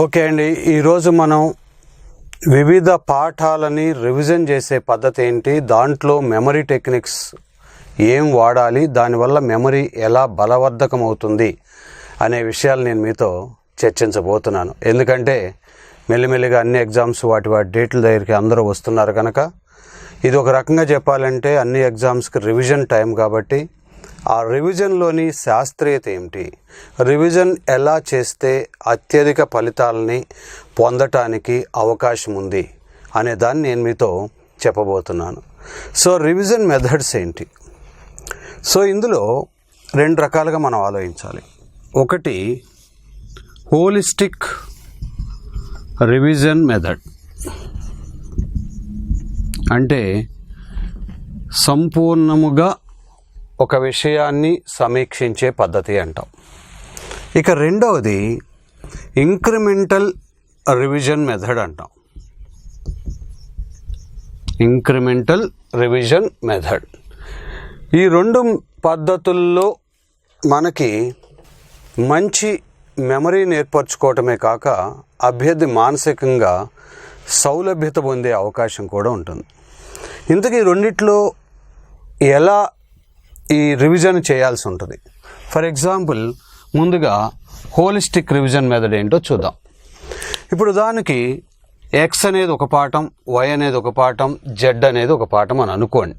Okay అండి ఈరోజు మనం వివిధ పాఠాలని రివిజన్ చేసే పద్ధతి ఏంటి దాంట్లో మెమరీ టెక్నిక్స్ ఏం వాడాలి దానివల్ల మెమరీ ఎలా బలవర్ధకం అవుతుంది అనే విషయాలు నేను మీతో చర్చించబోతున్నాను. ఎందుకంటే మెల్లిమెల్లిగా అన్ని ఎగ్జామ్స్ వాటి వాటి డేట్ల దగ్గరికి అందరూ వస్తున్నారు కనుక ఇది ఒక రకంగా చెప్పాలంటే అన్ని ఎగ్జామ్స్కి రివిజన్ టైం కాబట్టి ఆ రివిజన్లోని శాస్త్రీయత ఏమిటి? రివిజన్ ఎలా చేస్తే అత్యధిక ఫలితాలని పొందటానికి అవకాశం ఉంది అనే దాన్ని నేను మీతో చెప్పబోతున్నాను. సో రివిజన్ మెథడ్స్ ఏంటి? సో ఇందులో రెండు రకాలుగా మనం ఆలోచించాలి. ఒకటి హోలిస్టిక్ రివిజన్ మెథడ్. అంటే సంపూర్ణముగా ఒక విషయాన్ని సమీక్షించే పద్ధతి అంటాం. ఇక రెండవది ఇంక్రిమెంటల్ రివిజన్ మెథడ్ అంటాం. Incremental revision method. ఈ రెండు పద్ధతుల్లో మనకి మంచి మెమరీని ఏర్పరచుకోవటమే కాక అభ్యర్థి మానసికంగా సౌలభ్యత పొందే అవకాశం కూడా ఉంటుంది. ఇంతకీ రెండిట్లో ఎలా ఈ రివిజన్ చేయాల్సి ఉంటుంది. ఫర్ ఎగ్జాంపుల్ ముందుగా హోలిస్టిక్ రివిజన్ మెథడ్ ఏంటో చూద్దాం. ఇప్పుడు దానికి ఎక్స్ అనేది ఒక పాఠం వై అనేది ఒక పాఠం జెడ్ అనేది ఒక పాఠం అని అనుకోండి.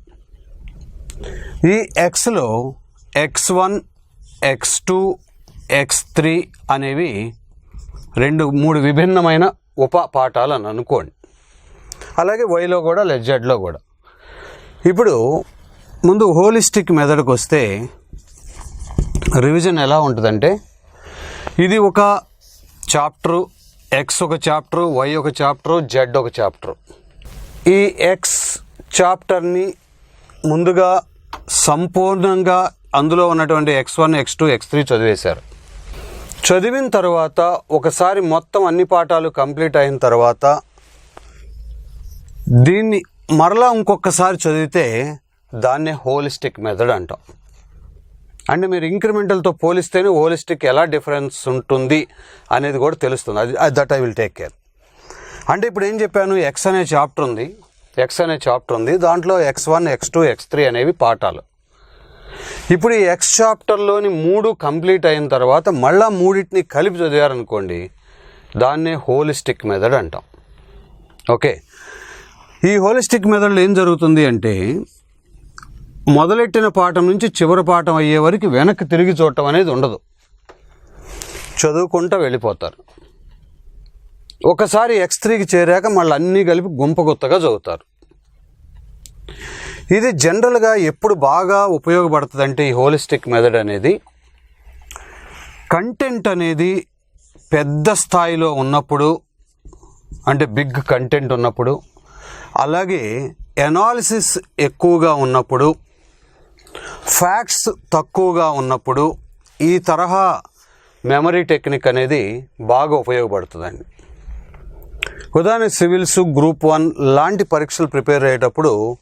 ఈ ఎక్స్లో X one X two X three అనేవి రెండు మూడు విభిన్నమైన ఉప పాఠాలు అని అనుకోండి. అలాగే వైలో కూడా లెజెడ్లో కూడా. ఇప్పుడు ముందు హోలిస్టిక్ మెథడ్కి వస్తే రివిజన్ ఎలా ఉంటుందంటే ఇది ఒక చాప్టరు ఎక్స్ ఒక చాప్టరు వై ఒక చాప్టరు జెడ్ ఒక చాప్టరు. ఈ ఎక్స్ చాప్టర్ని ముందుగా సంపూర్ణంగా అందులో ఉన్నటువంటి X one X two X three చదివేశారు. చదివిన తర్వాత ఒకసారి మొత్తం అన్ని పాఠాలు కంప్లీట్ అయిన తర్వాత దీన్ని మరలా ఇంకొకసారి చదివితే దాన్నే హోలిస్టిక్ మెథడ్ అంటాం. అంటే మీరు ఇంక్రిమెంటల్తో పోలిస్తేనే హోలిస్టిక్ ఎలా డిఫరెన్స్ ఉంటుంది అనేది కూడా తెలుస్తుంది. అది that I will take care. అంటే ఇప్పుడు ఏం చెప్పాను? ఎక్స్ అనే చాప్టర్ ఉంది. ఎక్స్ అనే చాప్టర్ ఉంది. దాంట్లో X one X two X three అనేవి పాఠాలు. ఇప్పుడు ఈ ఎక్స్ చాప్టర్లోని మూడు కంప్లీట్ అయిన తర్వాత మళ్ళా మూడింటిని కలిపి చదివారనుకోండి దాన్నే హోలిస్టిక్ మెథడ్ అంటాం. ఓకే. ఈ హోలిస్టిక్ మెథడ్లో ఏం జరుగుతుంది అంటే మొదలెట్టిన పాఠం నుంచి చివరి పాఠం అయ్యే వరకు వెనక్కి తిరిగి చూడటం అనేది ఉండదు. చదువుకుంటూ వెళ్ళిపోతారు. ఒకసారి ఎక్స్ త్రీకి చేరాక మళ్ళీ అన్నీ కలిపి గుంపగుత్తగా చదువుతారు. ఇది జనరల్గా ఎప్పుడు బాగా ఉపయోగపడుతుందంటే ఈ హోలిస్టిక్ మెథడ్ అనేది కంటెంట్ అనేది పెద్ద స్థాయిలో ఉన్నప్పుడు అంటే బిగ్ కంటెంట్ ఉన్నప్పుడు అలాగే ఎనాలిసిస్ ఎక్కువగా ఉన్నప్పుడు ఫ్యాక్ట్స్ తక్కువగా ఉన్నప్పుడు ఈ తరహా మెమరీ టెక్నిక్ అనేది బాగా ఉపయోగపడుతుందండి. ఉదాహరణ సివిల్స్ గ్రూప్ వన్ లాంటి పరీక్షలు ప్రిపేర్ అయ్యేటప్పుడు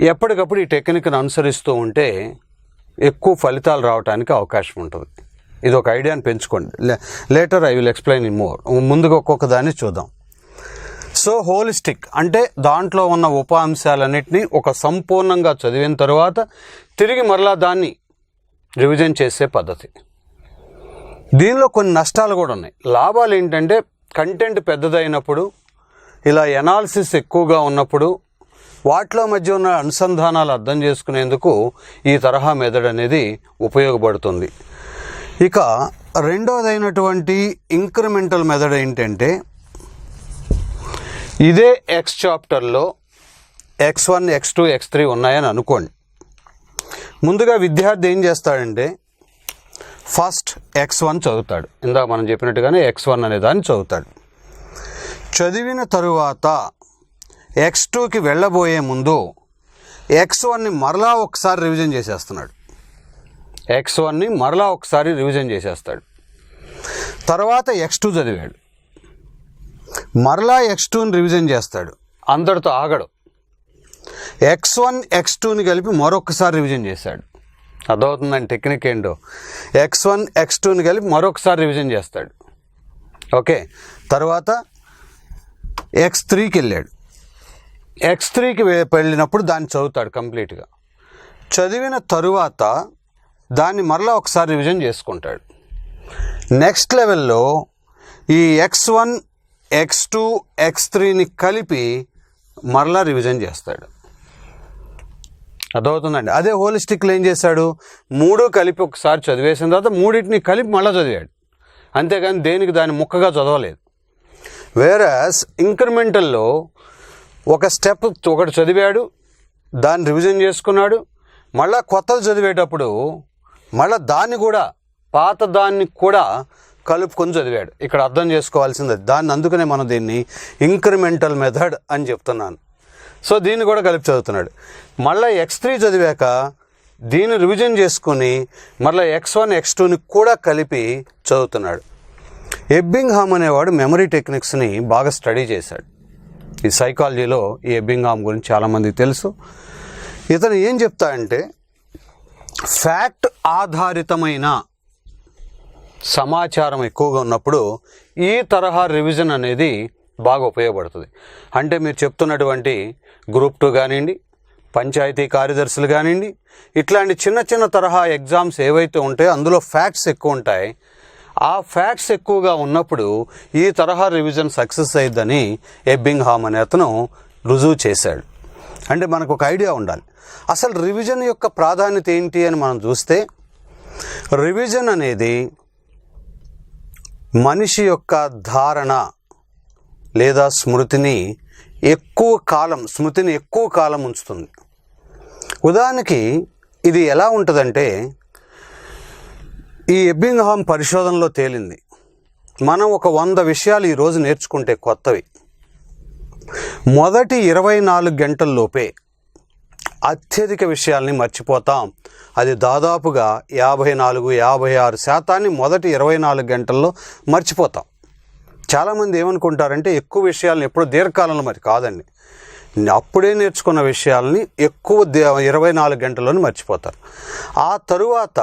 ఎప్పటికప్పుడు ఈ టెక్నిక్ను అనుసరిస్తూ ఉంటే ఎక్కువ ఫలితాలు రావడానికి అవకాశం ఉంటుంది. ఇది ఒక ఐడియాని పెంచుకోండి. Later I will explain in more ముందుగా ఒక్కొక్క దాన్ని చూద్దాం. సో హోలిస్టిక్ అంటే దాంట్లో ఉన్న ఉప అంశాలన్నింటినీ ఒక సంపూర్ణంగా చదివిన తర్వాత తిరిగి మరలా దాన్ని రివిజన్ చేసే పద్ధతి. దీనిలో కొన్ని నష్టాలు కూడా ఉన్నాయి. లాభాలు ఏంటంటే కంటెంట్ పెద్దదైనప్పుడు ఇలా ఎనాలిసిస్ ఎక్కువగా ఉన్నప్పుడు వాటిలో మధ్య ఉన్న అనుసంధానాలు అర్థం చేసుకునేందుకు ఈ తరహా మెథడ్ అనేది ఉపయోగపడుతుంది. ఇక రెండవదైనటువంటి ఇంక్రిమెంటల్ మెథడ్ ఏంటంటే ఇదే ఎక్స్ చాప్టర్లో X one X two X three ఉన్నాయని అనుకోండి. ముందుగా విద్యార్థి ఏం చేస్తాడంటే ఫస్ట్ ఎక్స్ వన్ చదువుతాడు. ఇందాక మనం చెప్పినట్టుగానే ఎక్స్ వన్ అనే దాన్ని చదువుతాడు. చదివిన తరువాత ఎక్స్ టూకి వెళ్ళబోయే ముందు ఎక్స్ వన్ని మరలా ఒకసారి రివిజన్ చేసేస్తున్నాడు. ఎక్స్ వన్ని మరలా ఒకసారి రివిజన్ చేసేస్తాడు. తర్వాత ఎక్స్ టూ చదివాడు. మరలా ఎక్స్ టూని రివిజన్ చేస్తాడు. అందరితో ఆగడు. ఎక్స్ వన్ ఎక్స్ టూని కలిపి మరొకసారి రివిజన్ చేశాడు. అర్థమవుతుందండి టెక్నిక్ ఏంటో? ఎక్స్ వన్ ఎక్స్ టూని కలిపి మరొకసారి రివిజన్ చేస్తాడు. ఓకే? తర్వాత ఎక్స్ త్రీకి వెళ్ళాడు. ఎక్స్ త్రీకి వెళ్ళినప్పుడు దాన్ని చదువుతాడు కంప్లీట్గా చదివిన తరువాత దాన్ని మరలా ఒకసారి రివిజన్ చేసుకుంటాడు. నెక్స్ట్ లెవెల్లో ఈ X one X two X త్రీని కలిపి మరలా రివిజన్ చేస్తాడు. అర్థమవుతుందండి? అదే హోలిస్టిక్లో ఏం చేశాడు మూడు కలిపి ఒకసారి చదివేసిన తర్వాత మూడింటిని కలిపి మళ్ళీ చదివాడు. అంతేగాని దేనికి దాని ముక్కగా చదవలేదు. వేరస్ ఇంక్రిమెంటల్లో ఒక స్టెప్ ఒకటి చదివాడు దాన్ని రివిజన్ చేసుకున్నాడు మళ్ళా కొత్తది చదివేటప్పుడు మళ్ళీ దాన్ని కూడా పాత దాన్ని కూడా కలుపుకొని చదివాడు. ఇక్కడ అర్థం చేసుకోవాల్సింది. దాన్ని అందుకనే మనం దీన్ని ఇంక్రిమెంటల్ మెథడ్ అని చెప్తున్నాను. సో దీన్ని కూడా కలిపి చదువుతున్నాడు. మళ్ళీ ఎక్స్ త్రీ చదివాక దీన్ని రివిజన్ చేసుకొని మళ్ళీ ఎక్స్ వన్ ఎక్స్ టూని కూడా కలిపి చదువుతున్నాడు. ఎబ్బింగ్ హామ్ అనేవాడు మెమరీ టెక్నిక్స్ని బాగా స్టడీ చేశాడు. ఈ సైకాలజీలో ఈ ఎబ్బింగ్ హామ్ గురించి చాలామందికి తెలుసు. ఇతను ఏం చెప్తాడంటే ఫ్యాక్ట్ ఆధారితమైన సమాచారం ఎక్కువగా ఉన్నప్పుడు ఈ తరహా రివిజన్ అనేది బాగా ఉపయోగపడుతుంది. అంటే మీరు చెప్తున్నటువంటి గ్రూప్ టూ కానివ్వండి పంచాయతీ కార్యదర్శులు కానివ్వండి ఇట్లాంటి చిన్న చిన్న తరహా ఎగ్జామ్స్ ఏవైతే ఉంటాయో అందులో ఫ్యాక్ట్స్ ఎక్కువ ఉంటాయి. ఆ ఫ్యాక్ట్స్ ఎక్కువగా ఉన్నప్పుడు ఈ తరహా రివిజన్ సక్సెస్ అయ్యిద్దని ఎబ్బింగ్ హామ్ అనే అతను రుజువు చేశాడు. అంటే మనకు ఒక ఐడియా ఉండాలి. అసలు రివిజన్ యొక్క ప్రాధాన్యత ఏంటి అని మనం చూస్తే రివిజన్ అనేది మనిషి యొక్క ధారణ లేదా స్మృతిని ఎక్కువ కాలం స్మృతిని ఎక్కువ కాలం ఉంచుతుంది. ఉదాహరణకి ఇది ఎలా ఉంటుందంటే ఈ ఎబ్బింగ్హామ్ పరిశోధనలో తేలింది. మనం ఒక వంద విషయాలు ఈరోజు నేర్చుకుంటే కొత్తవి. మొదటి ఇరవై నాలుగు గంటల్లోపే అత్యధిక విషయాల్ని మర్చిపోతాం. అది దాదాపుగా యాభై నాలుగు యాభై ఆరు శాతాన్ని మొదటి ఇరవై నాలుగు గంటల్లో మర్చిపోతాం. చాలామంది ఏమనుకుంటారంటే ఎక్కువ విషయాలను ఎప్పుడు దీర్ఘకాలంలో మరి కాదండి. అప్పుడే నేర్చుకున్న విషయాల్ని ఎక్కువ ఇరవై నాలుగు గంటల్లోనే మర్చిపోతారు. ఆ తరువాత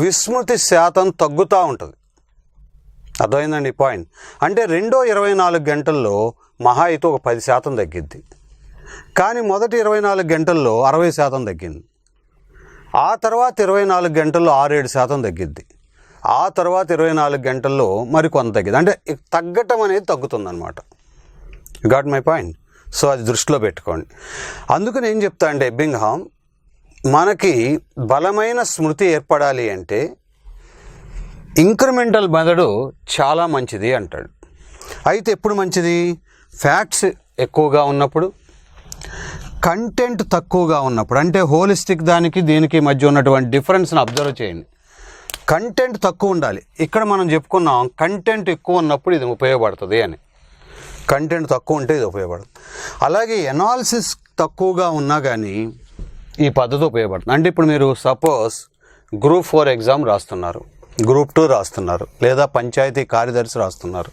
విస్మృతి శాతం తగ్గుతూ ఉంటుంది. అర్థమైందండి పాయింట్? అంటే రెండో ఇరవై నాలుగు గంటల్లో మహా అయితే ఒక పది శాతం తగ్గిద్ది. కానీ మొదటి ఇరవై నాలుగు గంటల్లో అరవై శాతం తగ్గింది. ఆ తర్వాత ఇరవై నాలుగు గంటల్లో ఆరేడు శాతం తగ్గిద్ది. ఆ తర్వాత ఇరవై నాలుగు గంటల్లో మరి కొంత తగ్గింది అంటే తగ్గటం అనేది తగ్గుతుందన్నమాట. Got my point? సో అది దృష్టిలో పెట్టుకోండి. అందుకని ఏం చెప్తా అంటే ఎబ్బింగ్హామ్ మనకి బలమైన స్మృతి ఏర్పడాలి అంటే ఇంక్రిమెంటల్ మెథడు చాలా మంచిది అంటాడు. అయితే ఎప్పుడు మంచిది? ఫ్యాక్ట్స్ ఎక్కువగా ఉన్నప్పుడు కంటెంట్ తక్కువగా ఉన్నప్పుడు అంటే హోలిస్టిక్ దానికి దీనికి మధ్య ఉన్నటువంటి డిఫరెన్స్ని అబ్జర్వ్ చేయండి. కంటెంట్ తక్కువ ఉండాలి. ఇక్కడ మనం చెప్పుకున్నాం కంటెంట్ ఎక్కువ ఉన్నప్పుడు ఇది ఉపయోగపడుతుంది అని. కంటెంట్ తక్కువ ఉంటే ఇది ఉపయోగపడుతుంది. అలాగే ఎనాలిసిస్ తక్కువగా ఉన్నా కానీ ఈ పద్ధతి ఉపయోగపడుతుంది. అంటే ఇప్పుడు మీరు సపోజ్ గ్రూప్ ఫోర్ ఎగ్జామ్ రాస్తున్నారు. గ్రూప్ టూ రాస్తున్నారు. లేదా పంచాయతీ కార్యదర్శి రాస్తున్నారు.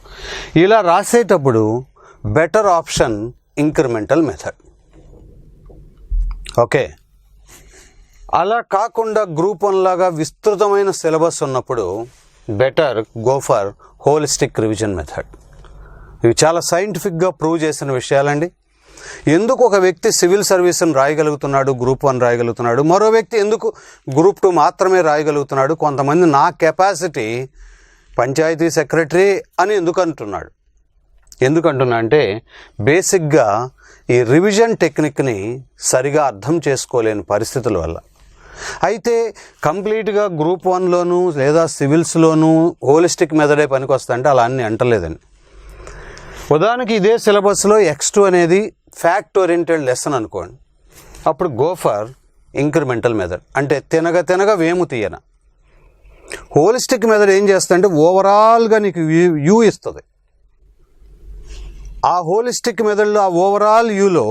ఇలా రాసేటప్పుడు better option incremental method okay. అలా కాకుండా గ్రూప్ వన్ లాగా విస్తృతమైన సిలబస్ ఉన్నప్పుడు better go for holistic revision method. ఇవి చాలా సైంటిఫిక్గా ప్రూవ్ చేసిన విషయాలండి. ఎందుకు ఒక వ్యక్తి సివిల్ సర్వీస్ని రాయగలుగుతున్నాడు గ్రూప్ వన్ రాయగలుగుతున్నాడు మరో వ్యక్తి ఎందుకు గ్రూప్ టూ మాత్రమే రాయగలుగుతున్నాడు కొంతమంది నా కెపాసిటీ పంచాయతీ సెక్రటరీ అని ఎందుకు అంటున్నాడు ఎందుకంటున్నా అంటే బేసిక్గా ఈ రివిజన్ టెక్నిక్ని సరిగా అర్థం చేసుకోలేని పరిస్థితుల వల్ల. అయితే కంప్లీట్గా గ్రూప్ వన్లోనూ లేదా సివిల్స్లోనూ హోలిస్టిక్ మెథడే పనికి అలా అన్ని అంటలేదండి. ఉదాహరణకి ఇదే సిలబస్లో ఎక్స్ టూ అనేది ఫ్యాక్ట్ ఓరియంటెడ్ లెసన్ అనుకోండి. అప్పుడు గోఫర్ ఇంక్రిమెంటల్ మెథడ్ అంటే తినగ తినగ వేము తీయన. హోలిస్టిక్ మెథడ్ ఏం చేస్తుందంటే ఓవరాల్గా నీకు వ్యూ- వ్యూ ఇస్తుంది. ఆ హోలిస్టిక్ మెథడ్లో ఆ ఓవరాల్ యూలో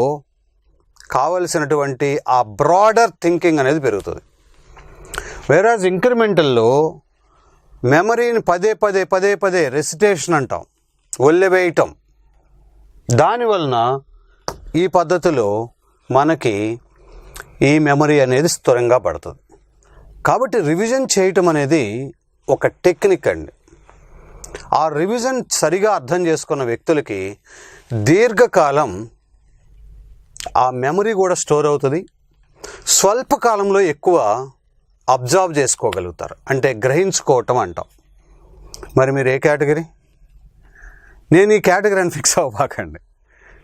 కావలసినటువంటి ఆ బ్రాడర్ థింకింగ్ అనేది పెరుగుతుంది. వేరాజ్ ఇంక్రిమెంటల్లో మెమరీని పదే పదే పదే పదే రెసిటేషన్ అంటాం ఒల్లెవేయటం దానివలన ఈ పద్ధతిలో మనకి ఈ మెమరీ అనేది స్థిరంగా పడుతుంది. కాబట్టి రివిజన్ చేయటం అనేది ఒక టెక్నిక్ అండి. ఆ రివిజన్ సరిగా అర్థం చేసుకున్న వ్యక్తులకి దీర్ఘకాలం ఆ మెమరీ కూడా స్టోర్ అవుతుంది. స్వల్పకాలంలో ఎక్కువ అబ్జర్వ్ చేసుకోగలుగుతారు. అంటే గ్రహించుకోవటం అంటాం. మరి మీరు ఏ కేటగిరీ నేను ఈ కేటగిరీని ఫిక్స్ అవ్వకండి.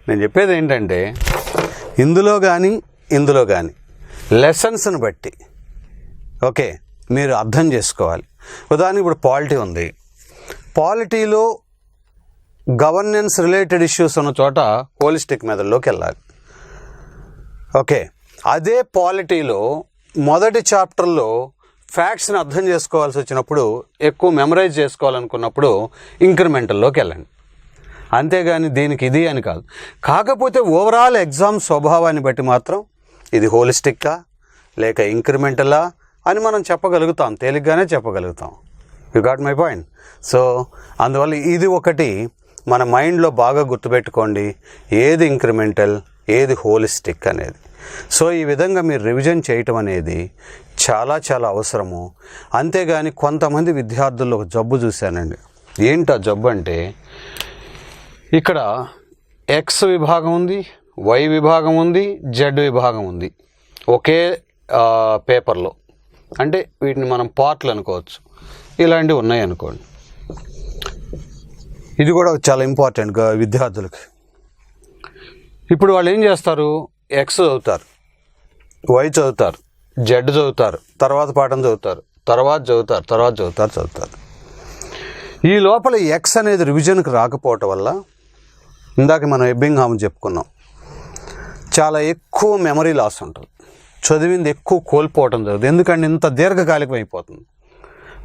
నేను చెప్పేది ఏంటంటే ఇందులో కానీ ఇందులో కానీ లెసన్స్ని బట్టి ఓకే మీరు అర్థం చేసుకోవాలి. ఉదాహరణ ఇప్పుడు పాలిటీ ఉంది. పాలిటీలో గవర్నెన్స్ రిలేటెడ్ ఇష్యూస్ ఉన్న చోట హోలిస్టిక్ మెథడ్లోకి వెళ్ళాలి. ఓకే. అదే పాలిటీలో మొదటి చాప్టర్లో ఫ్యాక్ట్స్ని అర్థం చేసుకోవాల్సి వచ్చినప్పుడు ఎక్కువ మెమరైజ్ చేసుకోవాలనుకున్నప్పుడు ఇంక్రిమెంటల్లోకి వెళ్ళండి. అంతేగాని దీనికి ఇది అని కాదు. కాకపోతే ఓవరాల్ ఎగ్జామ్ స్వభావాన్ని బట్టి మాత్రం ఇది హోలిస్టిక్కా లేక ఇంక్రిమెంటలా అని మనం చెప్పగలుగుతాం. తేలిగ్గానే చెప్పగలుగుతాం. You got my point so అందువల్ల ఇది ఒకటి. మన మైండ్లో బాగా గుర్తుపెట్టుకోండి. ఏది ఇంక్రిమెంటల్ ఏది హోలిస్టిక్ అనేది. సో ఈ విధంగా మీరు రివిజన్ చేయటం అనేది చాలా చాలా అవసరము. అంతేగాని కొంతమంది విద్యార్థుల్లో ఒక జబ్బు చూశానండి. ఏంటి ఆ జబ్బు అంటే ఇక్కడ ఎక్స్ విభాగం ఉంది వై విభాగం ఉంది జెడ్ విభాగం ఉంది. ఒకే పేపర్లో అంటే వీటిని మనం పార్ట్లు అనుకోవచ్చు. ఇలాంటివి ఉన్నాయి అనుకోండి ఇది కూడా చాలా ఇంపార్టెంట్ విద్యార్థులకి. ఇప్పుడు వాళ్ళు ఏం చేస్తారు? ఎక్స్ చదువుతారు. వై చదువుతారు. జెడ్ చదువుతారు. తర్వాత పాఠం చదువుతారు. తర్వాత చదువుతారు. తర్వాత చదువుతారు. చదువుతారు. ఈ లోపల ఎక్స్ అనేది రివిజన్కి రాకపోవటం వల్ల ఇందాక మనం ఎబ్బింగ్హామ్ చెప్పుకున్నాం. చాలా ఎక్కువ మెమరీ లాస్ ఉంటుంది. చదివింది ఎక్కువ కోల్పోవటం జరుగుతుంది. ఎందుకంటే ఇంత దీర్ఘకాలికం అయిపోతుంది.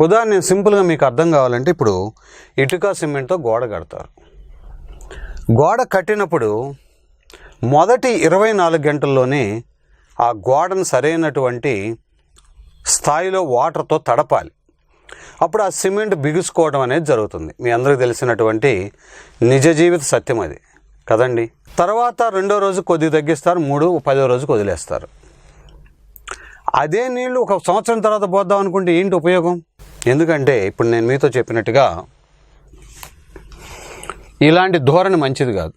ఉదాహరణ నేను సింపుల్గా మీకు అర్థం కావాలంటే ఇప్పుడు ఇటుక సిమెంట్తో గోడ కడతారు. గోడ కట్టినప్పుడు మొదటి ఇరవై నాలుగు గంటల్లోనే ఆ గోడను సరైనటువంటి స్థాయిలో వాటర్తో తడపాలి. అప్పుడు ఆ సిమెంట్ బిగుసుకోవడం అనేది జరుగుతుంది. మీ అందరికీ తెలిసినటువంటి నిజ జీవిత సత్యం అది. కదండి? తర్వాత రెండో రోజు కొద్దిగా తగ్గిస్తారు మూడు పదో రోజు వదిలేస్తారు. అదే నీళ్ళు ఒక సంవత్సరం తర్వాత పోద్దాం అనుకుంటే ఏంటి ఉపయోగం? ఎందుకంటే ఇప్పుడు నేను మీతో చెప్పినట్టుగా ఇలాంటి ధోరణి మంచిది కాదు.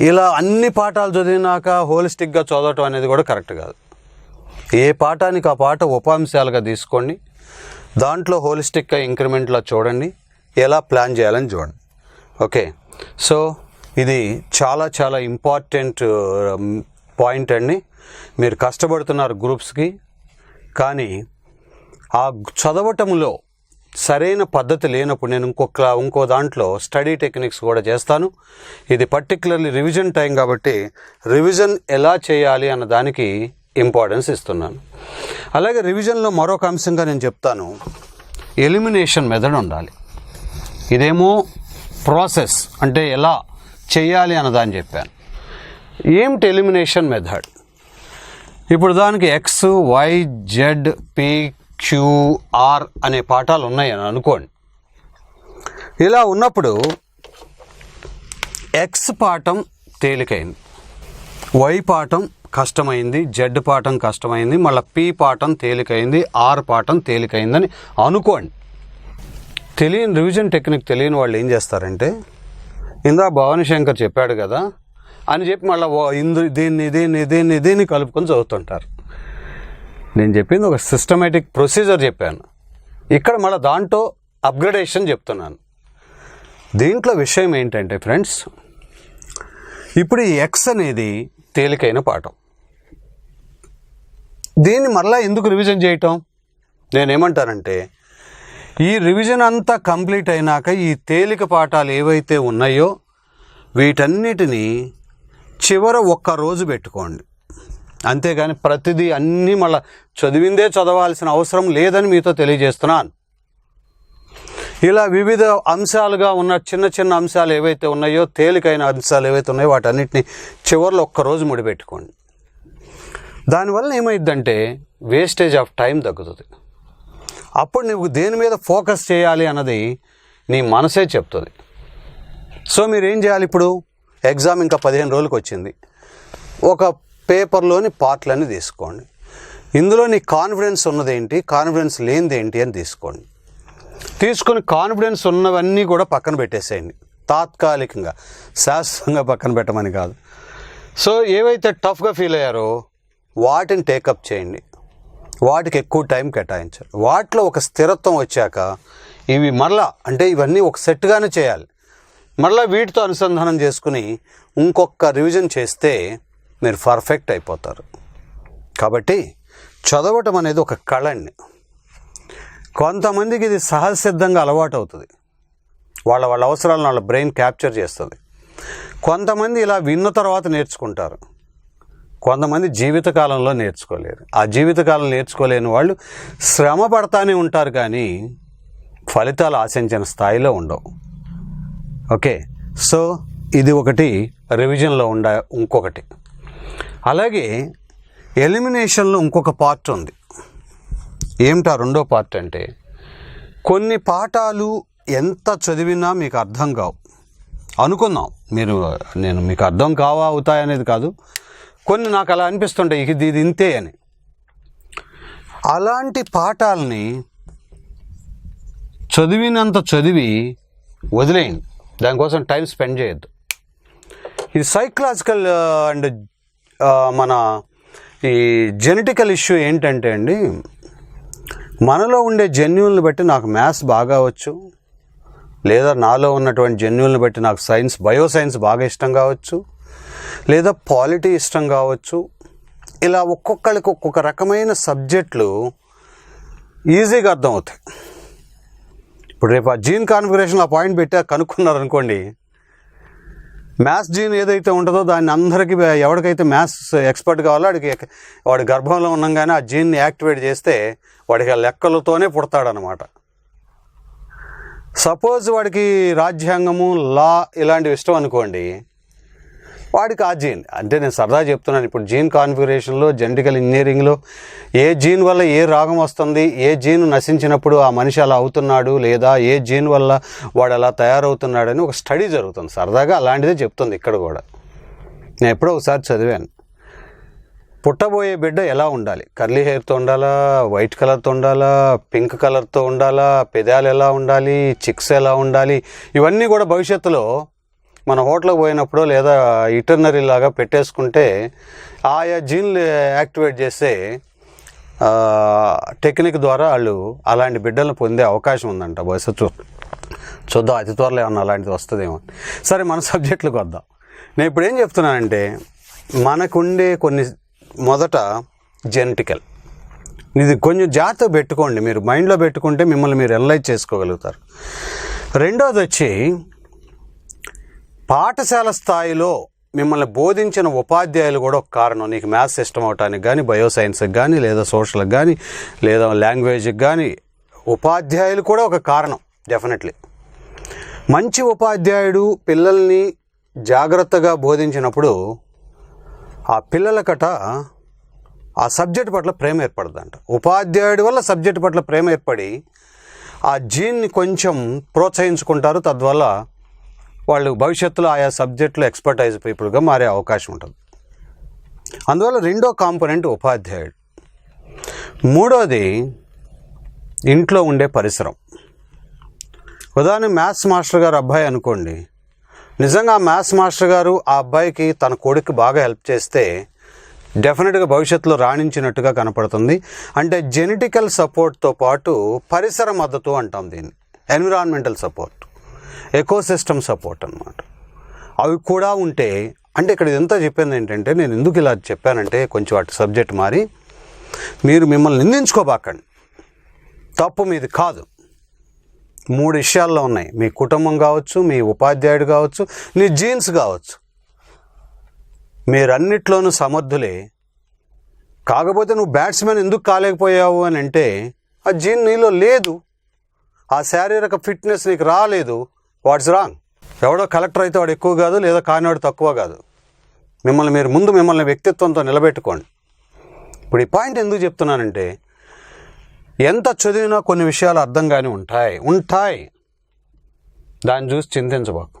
ఇలా అన్ని పాఠాలు చదివినాక హోలిస్టిక్గా చదవటం అనేది కూడా కరెక్ట్ కాదు. ఏ పాఠానికి ఆ పాట ఉపాంశాలుగా తీసుకోండి దాంట్లో హోలిస్టిక్గా ఇంక్రిమెంట్లో చూడండి ఎలా ప్లాన్ చేయాలని చూడండి. ఓకే. సో ఇది చాలా చాలా ఇంపార్టెంట్ పాయింట్ అండి. మీరు కష్టపడుతున్నారు గ్రూప్స్కి కానీ ఆ చదవటంలో సరైన పద్ధతి లేనప్పుడు నేను ఇంకొక ఇంకో దాంట్లో స్టడీ టెక్నిక్స్ కూడా చేస్తాను. ఇది పర్టికులర్లీ రివిజన్ టైం కాబట్టి రివిజన్ ఎలా చేయాలి అన్న దానికి ఇంపార్టెన్స్ ఇస్తున్నాను. అలాగే రివిజన్లో మరొక అంశంగా నేను చెప్తాను. ఎలిమినేషన్ మెథడ్ ఉండాలి. ఇదేమో ప్రాసెస్ అంటే ఎలా చేయాలి అన్నదాన్ని చెప్పాను. ఏమిటి ఎలిమినేషన్ మెథడ్? ఇప్పుడు దానికి X Y Z P QR అనే పాఠాలు ఉన్నాయని అనుకోండి. ఇలా ఉన్నప్పుడు ఎక్స్ పాఠం తేలికైంది. వై పాఠం కష్టమైంది. జెడ్ పాఠం కష్టమైంది. మళ్ళీ పి పాఠం తేలికైంది. ఆర్ పాఠం తేలికైందని అనుకోండి. తెలియని రివిజన్ టెక్నిక్ తెలియని వాళ్ళు ఏం చేస్తారంటే ఇందా భవానీ శంకర్ చెప్పాడు కదా అని చెప్పి మళ్ళీ ఇందు దీన్ని దీన్ని దీన్ని దీన్ని కలుపుకొని చదువుతుంటారు. నేను చెప్పింది ఒక సిస్టమేటిక్ ప్రొసీజర్ చెప్పాను. ఇక్కడ మళ్ళీ దాంట్లో అప్గ్రేడేషన్ చెప్తున్నాను. దీంట్లో విషయం ఏంటంటే ఫ్రెండ్స్ ఇప్పుడు ఈ ఎక్స్ అనేది తేలికైన పాఠం. దీన్ని మళ్ళీ ఎందుకు రివిజన్ చేయటం? నేనేమంటానంటే ఈ రివిజన్ అంతా కంప్లీట్ అయినాక ఈ తేలిక పాఠాలు ఏవైతే ఉన్నాయో వీటన్నిటినీ చివర ఒక్క రోజు పెట్టుకోండి. అంతేగాని ప్రతిదీ అన్నీ మళ్ళీ చదివిందే చదవాల్సిన అవసరం లేదని మీతో తెలియజేస్తున్నాను. ఇలా వివిధ అంశాలుగా ఉన్న చిన్న చిన్న అంశాలు ఏవైతే ఉన్నాయో తేలికైన అంశాలు ఏవైతే ఉన్నాయో వాటన్నిటిని చివరిలో ఒక్కరోజు ముడిపెట్టుకోండి. దానివల్ల ఏమైందంటే వేస్టేజ్ ఆఫ్ టైం తగ్గుతుంది. అప్పుడు నువ్వు దేని మీద ఫోకస్ చేయాలి అన్నది నీ మనసే చెప్తుంది. సో మీరు ఏం చేయాలి ఇప్పుడు ఎగ్జామ్ ఇంకా పదిహేను రోజులకు వచ్చింది ఒక పేపర్లోని పార్ట్లన్నీ తీసుకోండి. ఇందులో నీ కాన్ఫిడెన్స్ ఉన్నదేంటి? కాన్ఫిడెన్స్ లేనిదేంటి అని తీసుకోండి. తీసుకొని కాన్ఫిడెన్స్ ఉన్నవన్నీ కూడా పక్కన పెట్టేసేయండి. తాత్కాలికంగా శాశ్వతంగా పక్కన పెట్టమని కాదు. సో ఏవైతే టఫ్గా ఫీల్ అయ్యారో వాటిని టేకప్ చేయండి. వాటికి ఎక్కువ టైం కేటాయించాలి. వాటిలో ఒక స్థిరత్వం వచ్చాక ఇవి మరలా అంటే ఇవన్నీ ఒక సెట్గానే చేయాలి. మరలా వీటితో అనుసంధానం చేసుకుని ఇంకొక రివిజన్ చేస్తే మీరు పర్ఫెక్ట్ అయిపోతారు. కాబట్టి చదవటం అనేది ఒక కళ అండి కొంతమందికి ఇది సహజసిద్ధంగా అలవాటు అవుతుంది వాళ్ళ వాళ్ళ అవసరాలను వాళ్ళ బ్రెయిన్ క్యాప్చర్ చేస్తుంది. కొంతమంది ఇలా విన్న తర్వాత నేర్చుకుంటారు. కొంతమంది జీవితకాలంలో నేర్చుకోలేరు. ఆ జీవితకాలం నేర్చుకోలేని వాళ్ళు శ్రమ పడతానే ఉంటారు కానీ ఫలితాలు ఆశించిన స్థాయిలో ఉండవు. ఓకే? సో ఇది ఒకటి రివిజన్లో ఉండ ఇంకొకటి. అలాగే ఎలిమినేషన్లో ఇంకొక పార్ట్ ఉంది. ఏమిటా రెండో పార్ట్ అంటే కొన్ని పాఠాలు ఎంత చదివినా మీకు అర్థం కావు. అనుకుందాం మీరు నేను మీకు అర్థం కావా అవుతాయనేది కాదు. కొన్ని నాకు అలా అనిపిస్తుంటాయి ఇది ఇది ఇంతే అని. అలాంటి పాఠాలని చదివినంత చదివి వదిలేయండి. దానికోసం టైం స్పెండ్ చేయొద్దు. ఇది సైకలాజికల్ అండ్ మన ఈ జెనెటికల్ ఇష్యూ ఏంటంటే అండి మనలో ఉండే జెన్యుల్ని బట్టి నాకు మ్యాథ్స్ బాగా వచ్చు లేదా నాలో ఉన్నటువంటి జెన్యుల్ని బట్టి నాకు సైన్స్ బయో సైన్స్ బాగా ఇష్టం కావచ్చు లేదా పాలిటీ ఇష్టం కావచ్చు. ఇలా ఒక్కొక్కరికి ఒక్కొక్క రకమైన సబ్జెక్టులు ఈజీగా అర్థమవుతాయి. ఇప్పుడు రేపు ఆ జీన్ కాన్ఫిగరేషన్ ఆ పాయింట్ పెట్టి కనుక్కున్నారు అనుకోండి మ్యాథ్స్ జీన్ ఏదైతే ఉంటుందో దాన్ని అందరికీ ఎవరికైతే మ్యాథ్స్ ఎక్స్పర్ట్ కావాలో వాడికి వాడి గర్భంలో ఉన్నాగానే ఆ జీన్ని యాక్టివేట్ చేస్తే వాడికి ఆ లెక్కలతోనే పుడతాడనమాట. సపోజ్ వాడికి రాజ్యాంగము లా ఇలాంటివి ఇష్టం అనుకోండి వాడికి ఆ జీన్. అంటే నేను సరదా చెప్తున్నాను ఇప్పుడు జీన్ కాన్ఫిగరేషన్లో జెనటికల్ ఇంజనీరింగ్లో ఏ జీన్ వల్ల ఏ రోగం వస్తుంది ఏ జీన్ నశించినప్పుడు ఆ మనిషి అలా అవుతున్నాడు లేదా ఏ జీన్ వల్ల వాడు అలా తయారవుతున్నాడని ఒక స్టడీ జరుగుతుంది. సరదాగా అలాంటిదే చెప్తుంది ఇక్కడ కూడా. నేను ఎప్పుడో ఒకసారి చదివాను. పుట్టబోయే బిడ్డ ఎలా ఉండాలి? కర్లీ హెయిర్తో ఉండాలా? వైట్ కలర్తో ఉండాలా? పింక్ కలర్తో ఉండాలా? పెదాలు ఎలా ఉండాలి? చిక్స్ ఎలా ఉండాలి? ఇవన్నీ కూడా భవిష్యత్తులో మన హోటల్కి పోయినప్పుడు లేదా ఇటర్నరీ లాగా పెట్టేసుకుంటే ఆయా జీన్లు యాక్టివేట్ చేసే టెక్నిక్ ద్వారా వాళ్ళు అలాంటి బిడ్డలను పొందే అవకాశం ఉందంట బహుశా చూ చూద్దాం అతి త్వరలో ఏమన్నా అలాంటిది వస్తుందేమో సరే మన సబ్జెక్టులకు వద్దాం. నేను ఇప్పుడు ఏం చెప్తున్నానంటే మనకుండే కొన్ని మొదట జెనటికల్. ఇది కొంచెం జాగ్రత్త పెట్టుకోండి. మీరు మైండ్లో పెట్టుకుంటే మిమ్మల్ని మీరు ఎనలైజ్ చేసుకోగలుగుతారు. రెండోది వచ్చి పాఠశాల స్థాయిలో మిమ్మల్ని బోధించిన ఉపాధ్యాయులు కూడా ఒక కారణం. నీకు మ్యాథ్స్ సిస్టమ్ అవటానికి కానీ బయోసైన్స్కి కానీ లేదా సోషల్కి కానీ లేదా లాంగ్వేజ్కి కానీ ఉపాధ్యాయులు కూడా ఒక కారణం డెఫినెట్లీ. మంచి ఉపాధ్యాయుడు పిల్లల్ని జాగ్రత్తగా బోధించినప్పుడు ఆ పిల్లల కట ఆ సబ్జెక్ట్ పట్ల ప్రేమ ఏర్పడదంట. ఉపాధ్యాయుడి వల్ల సబ్జెక్ట్ పట్ల ప్రేమ ఏర్పడి ఆ జీన్ని కొంచెం ప్రోత్సహించుకుంటారు. తద్వల్ల వాళ్ళు భవిష్యత్తులో ఆయా సబ్జెక్టులో ఎక్స్పర్టైజ్ పీపుల్గా మారే అవకాశం ఉంటుంది. అందువల్ల రెండో కాంపోనెంట్ ఉపాధ్యాయుడు. మూడోది ఇంట్లో ఉండే పరిసరం. ఉదాహరణ మ్యాథ్స్ మాస్టర్ గారు అబ్బాయి అనుకోండి. నిజంగా మ్యాథ్స్ మాస్టర్ గారు ఆ అబ్బాయికి తన కొడుకు బాగా హెల్ప్ చేస్తే డెఫినెట్గా భవిష్యత్తులో రాణించినట్టుగా కనపడుతుంది. అంటే జెనెటికల్ సపోర్ట్తో పాటు పరిసర మద్దతు అంటాం దీన్ని. Environmental support. ఎకోసిస్టమ్ సపోర్ట్ అనమాట అవి కూడా ఉంటే అంటే ఇక్కడ ఇదంతా చెప్పింది ఏంటంటే నేను ఎందుకు ఇలా చెప్పానంటే కొంచెం అటు సబ్జెక్ట్ మారి మీరు మిమ్మల్ని నిందించుకోబాకండి. తప్పు మీది కాదు. మూడు విషయాల్లో ఉన్నాయి. మీ కుటుంబం కావచ్చు మీ ఉపాధ్యాయుడు కావచ్చు నీ జీన్స్ కావచ్చు. మీరన్నిట్లోనూ సమర్థులే. కాకపోతే నువ్వు బ్యాట్స్మెన్ ఎందుకు కాలేకపోయావు అని అంటే ఆ జీన్ నీలో లేదు. ఆ శారీరక ఫిట్నెస్ నీకు రాలేదు. What's wrong? ఎవడో కలెక్టర్ అయితే వాడు ఎక్కువ కాదు లేదా కానివాడు తక్కువ కాదు. మిమ్మల్ని మీరు ముందు మిమ్మల్ని వ్యక్తిత్వంతో నిలబెట్టుకోండి. ఇప్పుడు ఈ పాయింట్ ఎందుకు చెప్తున్నానంటే ఎంత చదివినా కొన్ని విషయాలు అర్థం కాని ఉంటాయి. ఉంటాయి. దాన్ని చూసి చింతించబాకు.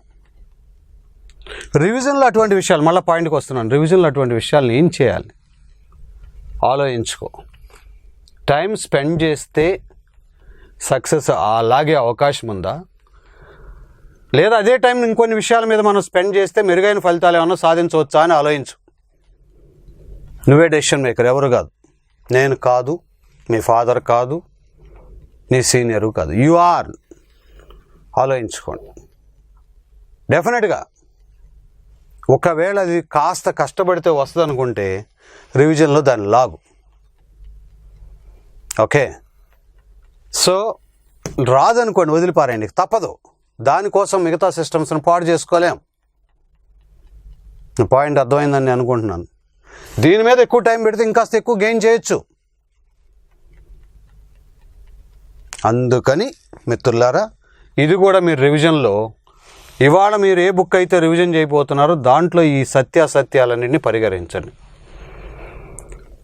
రివిజన్లో అటువంటి విషయాలు మళ్ళీ పాయింట్కి వస్తున్నాను. రివిజన్లో అటువంటి విషయాలను ఏం చేయాలి? ఆలోచించుకో. టైం స్పెండ్ చేస్తే సక్సెస్ అలాగే అవకాశం ఉందా? లేదా అదే టైం ఇంకొన్ని విషయాల మీద మనం స్పెండ్ చేస్తే మెరుగైన ఫలితాలు ఏమన్నా సాధించవచ్చా అని ఆలోచించు. నువ్వే డెసిషన్ మేకర్ ఎవరు కాదు. నేను కాదు మీ ఫాదర్ కాదు నీ సీనియరు కాదు. యు ఆర్ ఆలోచించుకోండి. డెఫినెట్గా ఒకవేళ అది కాస్త కష్టపడితే వస్తుంది అనుకుంటే రివిజన్లో దాన్ని లాగు. ఓకే సో రాదనుకోండి వదిలిపారండి తప్పదు. దానికోసం మిగతా సిస్టమ్స్ని పాడు చేసుకోలేం. పాయింట్ అర్థమైందని నేను అనుకుంటున్నాను. దీని మీద ఎక్కువ టైం పెడితే ఇంకాస్త ఎక్కువ గెయిన్ చేయొచ్చు. అందుకని మిత్రులారా ఇది కూడా మీరు రివిజన్లో ఇవాళ మీరు ఏ బుక్ అయితే రివిజన్ చేయబోతున్నారో దాంట్లో ఈ సత్యాసత్యాలన్నింటినీ పరిగణించండి.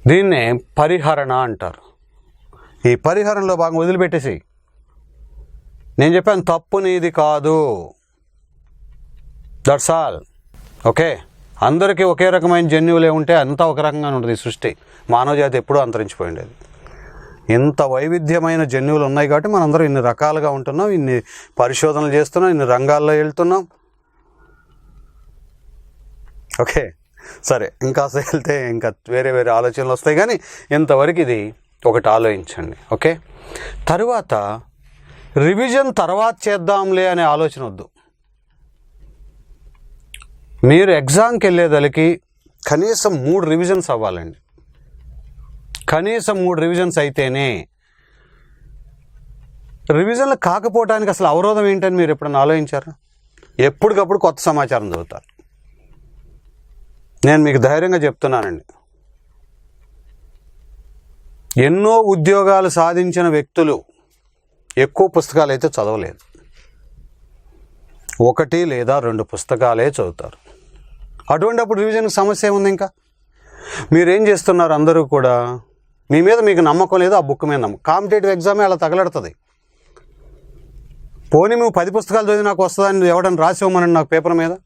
దీన్నే పరిహరణ అంటారు. ఈ పరిహరణలో భాగం వదిలిపెట్టేసి నేను చెప్పాను తప్పు నీది కాదు. దట్స్ ఆల్ ఓకే అందరికీ ఒకే రకమైన జన్యువులే ఉంటే అంతా ఒక రకంగా ఉంటుంది సృష్టి. మానవజాతి ఎప్పుడూ అంతరించిపోయిండేది. ఇంత వైవిధ్యమైన జన్యువులు ఉన్నాయి కాబట్టి మనందరం ఇన్ని రకాలుగా ఉంటున్నాం ఇన్ని పరిశోధనలు చేస్తున్నాం ఇన్ని రంగాల్లో వెళ్తున్నాం. ఓకే సరే ఇంకా వెళ్తే ఇంకా వేరే వేరే ఆలోచనలు వస్తాయి కానీ ఇంతవరకు ఇది ఒకటి ఆలోచించండి. ఓకే తరువాత రివిజన్ తర్వాత చేద్దాంలే అనే ఆలోచన వద్దు. మీరు ఎగ్జామ్కి వెళ్ళేదలికి కనీసం మూడు రివిజన్స్ అవ్వాలండి. కనీసం మూడు రివిజన్స్ అయితేనే రివిజన్లు కాకపోవడానికి అసలు అవరోధం ఏంటని మీరు ఎప్పుడైనా ఆలోచించారా? ఎప్పటికప్పుడు కొత్త సమాచారం చదువుతారు. నేను మీకు ధైర్యంగా చెప్తున్నానండి. ఎన్నో ఉద్యోగాలు సాధించిన వ్యక్తులు ఎక్కువ పుస్తకాలు అయితే చదవలేదు. ఒకటి లేదా రెండు పుస్తకాలే చదువుతారు. అటువంటిప్పుడు రివిజన్కి సమస్య ఏముంది ఇంకా? మీరేం చేస్తున్నారు అందరూ కూడా? మీ మీద మీకు నమ్మకం లేదు ఆ బుక్ మీద నమ్మకం. కాంపిటేటివ్ ఎగ్జామే అలా తగలడుతుంది. పోనీ నువ్వు పది పుస్తకాలు చదివి నాకు వస్తుందని ఎవడని రాసి ఇవ్వమని నాకు పేపర్ మీద?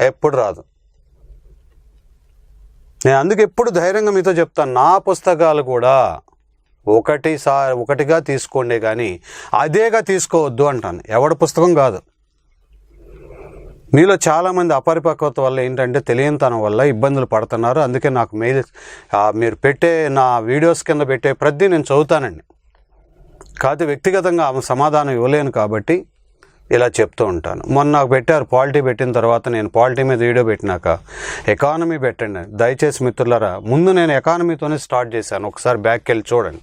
ఎప్పుడు రాదు. నేను అందుకు ఎప్పుడు ధైర్యంగా మీతో చెప్తాను నా పుస్తకాలు కూడా ఒకటి సా ఒకటిగా తీసుకోండి కానీ అదేగా తీసుకోవద్దు అంటాను. ఎవడి పుస్తకం కాదు. మీలో చాలామంది అపరిపక్వత వల్ల ఏంటంటే తెలియనితనం వల్ల ఇబ్బందులు పడుతున్నారు. అందుకే నాకు మెయిల్ మీరు పెట్టే నా వీడియోస్ కింద పెట్టే ప్రతి నేను చదువుతానండి. కాదు వ్యక్తిగతంగా ఆమె సమాధానం ఇవ్వలేను కాబట్టి ఇలా చెప్తూ ఉంటాను. మొన్న నాకు పెట్టారు పాలిటీ పెట్టిన తర్వాత నేను పాలిటీ మీద వీడియో పెట్టినాక ఎకానమీ పెట్టండి. దయచేసి మిత్రులరా ముందు నేను ఎకానమీతోనే స్టార్ట్ చేశాను. ఒకసారి బ్యాక్కి వెళ్ళి చూడండి.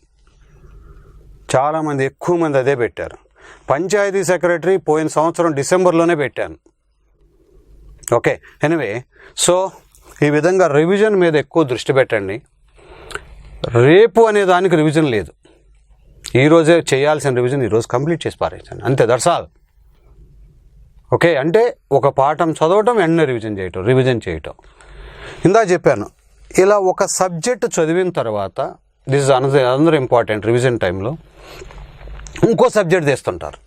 చాలామంది ఎక్కువ మంది అదే పెట్టారు. పంచాయతీ సెక్రటరీ పోయిన సంవత్సరం డిసెంబర్లోనే పెట్టాను. ఓకే ఎనివే సో ఈ విధంగా రివిజన్ మీద ఎక్కువ దృష్టి పెట్టండి. రేపు అనే దానికి రివిజన్ లేదు. ఈరోజే చేయాల్సిన రివిజన్ ఈరోజు కంప్లీట్ చేసి పారేసాను అంతే దర్శాల్ ఆల్ ఓకే అంటే ఒక పాఠం చదవటం వెంటనే రివిజన్ చేయటం రివిజన్ చేయటం. ఇందా చెప్పాను ఇలా ఒక సబ్జెక్ట్ చదివిన తర్వాత this is another another important revision టైంలో ఇంకో సబ్జెక్ట్ తీస్తుంటారు.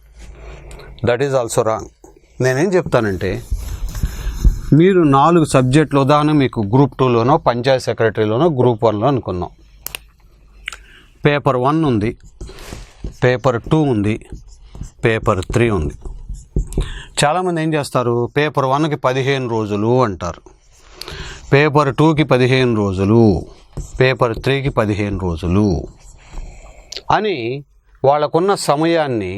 దట్ ఈజ్ ఆల్సో రాంగ్ నేనేం చెప్తానంటే మీరు నాలుగు సబ్జెక్టులు ఉదాహరణ మీకు గ్రూప్ టూలోనో పంచాయత్ సెక్రటరీలోనో గ్రూప్ వన్లో అనుకున్నాం. పేపర్ వన్ ఉంది పేపర్ టూ ఉంది పేపర్ త్రీ ఉంది. చాలామంది ఏం చేస్తారు? పేపర్ వన్కి పదిహేను రోజులు అంటారు. పేపర్ టూకి పదిహేను రోజులు పేపర్ త్రీకి పదిహేను రోజులు. అని వాళ్ళకున్న సమయాన్ని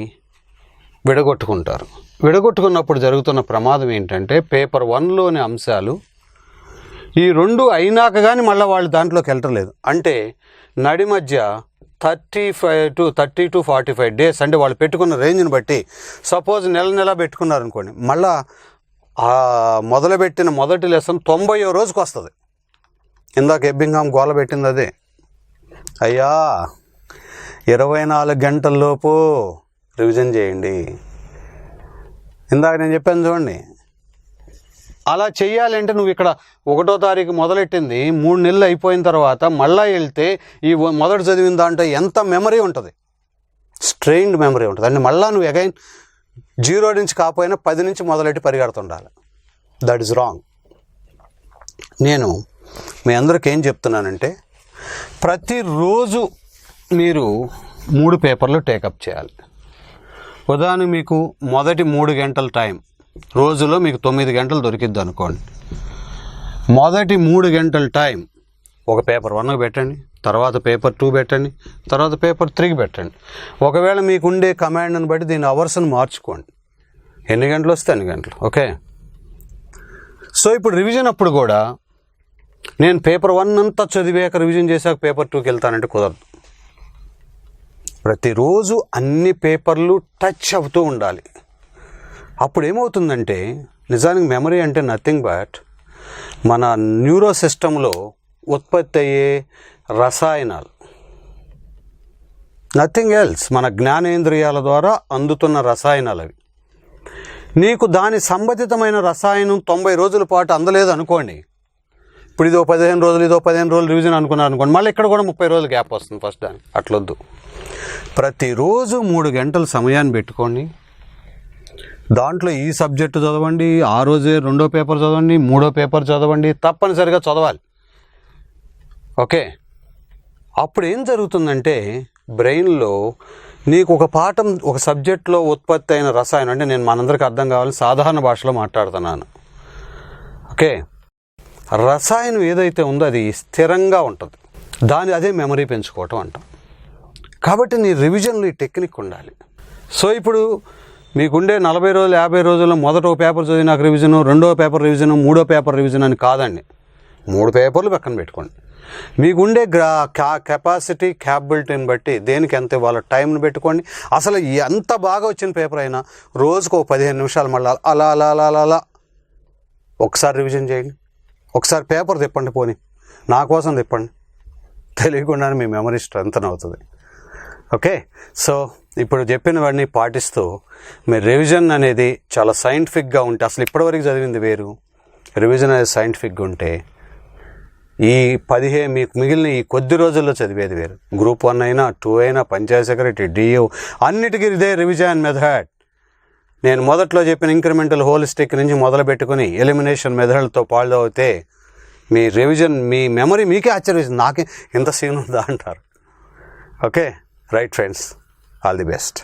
విడగొట్టుకుంటారు. విడగొట్టుకున్నప్పుడు జరుగుతున్న ప్రమాదం ఏంటంటే పేపర్ వన్లోని అంశాలు ఈ రెండు అయినాక కానీ మళ్ళీ వాళ్ళు దాంట్లోకి వెళ్ళటలేదు అంటే నడి మధ్య thirty five to thirty to forty five days అంటే వాళ్ళు పెట్టుకున్న రేంజ్ని బట్టి సపోజ్ నెల నెల పెట్టుకున్నారు అనుకోండి మళ్ళా మొదలుపెట్టిన మొదటి లెసన్ తొంభైయో రోజుకి వస్తుంది ఇందాక ఎబ్బింగాం గోల పెట్టింది అదే. అయ్యా! ఇరవై నాలుగు గంటల్లోపు రివిజన్ చేయండి. ఇందాక నేను చెప్పాను చూడండి. అలా చెయ్యాలంటే నువ్వు ఇక్కడ ఒకటో తారీఖు మొదలెట్టింది మూడు నెలలు అయిపోయిన తర్వాత మళ్ళీ వెళ్తే ఈ మొదటి చదివిన దాంట్లో ఎంత మెమరీ ఉంటుంది? స్ట్రెయిన్డ్ మెమరీ ఉంటుంది. అంటే మళ్ళీ నువ్వు అగైన్ జీరో నుంచి కాకపోయినా పది నుంచి మొదలెట్టి పరిగెడుతుండాలి. That is wrong. నేను మీ అందరికీ ఏం చెప్తున్నానంటే ప్రతిరోజు మీరు మూడు పేపర్లు టేకప్ చేయాలి. ఉదాహరణ మీకు మొదటి మూడు గంటల టైం. రోజులో మీకు తొమ్మిది గంటలు దొరికిద్ది అనుకోండి. మొదటి మూడు గంటల టైం. ఒక పేపర్ వన్కి పెట్టండి తర్వాత పేపర్ టూ పెట్టండి తర్వాత పేపర్ త్రీకి పెట్టండి. ఒకవేళ మీకు ఉండే కమాండ్ని బట్టి దీని అవర్స్ని మార్చుకోండి. ఎన్ని గంటలు వస్తే అన్ని గంటలు ఓకే? సో ఇప్పుడు రివిజన్ అప్పుడు కూడా నేను పేపర్ వన్ అంతా చదివాక రివిజన్ చేశాక పేపర్ టూకి వెళ్తానంటే కుదరదు. ప్రతిరోజు అన్ని పేపర్లు టచ్ అవుతూ ఉండాలి. అప్పుడు ఏమవుతుందంటే నిజానికి మెమరీ అంటే నథింగ్ బట్ మన న్యూరో సిస్టంలో ఉత్పత్తి అయ్యే రసాయనాలు నథింగ్ ఎల్స్ మన జ్ఞానేంద్రియాల ద్వారా అందుతున్న రసాయనాలు అవి. నీకు దాని సంబంధితమైన రసాయనం తొంభై రోజుల పాటు అందలేదు అనుకోండి. ఇప్పుడు ఇదో పదిహేను రోజులు ఇదో పదిహేను రోజులు రివిజన్ అనుకున్నారు అనుకోండి. మళ్ళీ ఇక్కడ కూడా ముప్పై రోజులు గ్యాప్ వస్తుంది ఫస్ట్ దానికి. అట్లొద్దు. ప్రతిరోజు మూడు గంటల సమయాన్ని పెట్టుకోండి. దాంట్లో ఈ సబ్జెక్టు చదవండి ఆ రోజే రెండో పేపర్ చదవండి మూడో పేపర్ చదవండి తప్పనిసరిగా చదవాలి. ఓకే? అప్పుడు ఏం జరుగుతుందంటే బ్రెయిన్లో నీకు ఒక పాఠం ఒక సబ్జెక్ట్లో ఉత్పత్తి అయిన రసాయనం అంటే నేను మనందరికి అర్థం కావాలని సాధారణ భాషలో మాట్లాడుతున్నాను. ఓకే? రసాయనం ఏదైతే ఉందో అది స్థిరంగా ఉంటుంది. దాని అదే మెమరీ పెంచుకోవటం అంటాం. కాబట్టి నీ రివిజన్లో ఈ టెక్నిక్ ఉండాలి. సో ఇప్పుడు మీకుండే నలభై రోజులు యాభై రోజుల్లో మొదట ఒక పేపర్ చదివినాక రివిజన్ రెండో పేపర్ రివిజన్ మూడో పేపర్ రివిజన్ అని కాదండి. మూడు పేపర్లు పక్కన పెట్టుకోండి. మీకుండే గ్రా క్యా కెపాసిటీ క్యాపబిలిటీని బట్టి దేనికి ఎంత ఇవ్వాలో టైంని పెట్టుకోండి. అసలు ఎంత బాగా వచ్చిన పేపర్ అయినా రోజుకు ఒక పదిహేను నిమిషాలు మళ్ళీ అలా అలా అలా అలా అలా. ఒకసారి రివిజన్ చేయండి. ఒకసారి పేపర్ తిప్పండి పోని. నా కోసం తిప్పండి. తెలియకుండానే మీ మెమరీ స్ట్రెంగ్ అవుతుంది. ఓకే? సో ఇప్పుడు చెప్పినవన్నీ పాటిస్తూ మీరు రివిజన్ అనేది చాలా సైంటిఫిక్గా ఉంటే అసలు ఇప్పటివరకు చదివింది వేరు? రివిజన్ అనేది సైంటిఫిక్గా ఉంటే ఈ పదిహే మీకు మిగిలిన ఈ కొద్ది రోజుల్లో చదివేది వేరు. గ్రూప్ వన్ అయినా టూ అయినా పంచాయత్ సెక్రటరీ డియూ అన్నిటికీ ఇదే రివిజన్ మెథడ్ నేను మొదట్లో చెప్పిన ఇంక్రిమెంటల్ హోలిస్టిక్ నుంచి మొదలు పెట్టుకుని ఎలిమినేషన్ మెథడ్లతో పాడు అవుతే మీ రివిజన్ మీ మెమరీ మీకే ఆశ్చర్యం నాకే ఇంత సీన్ ఉందా అంటారు. Okay? Right friends all the best